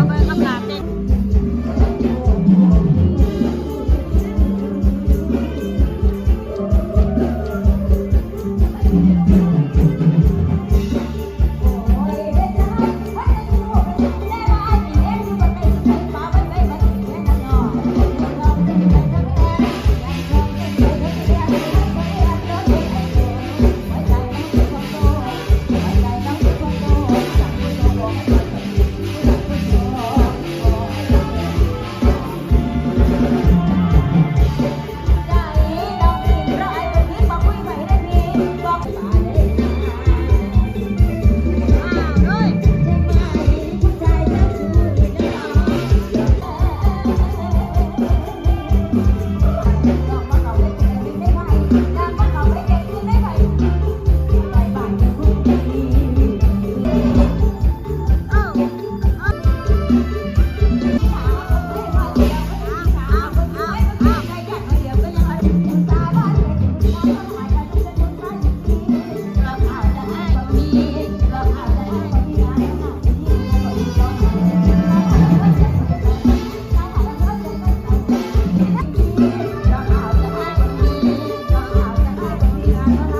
Babay ka natin. Thank you.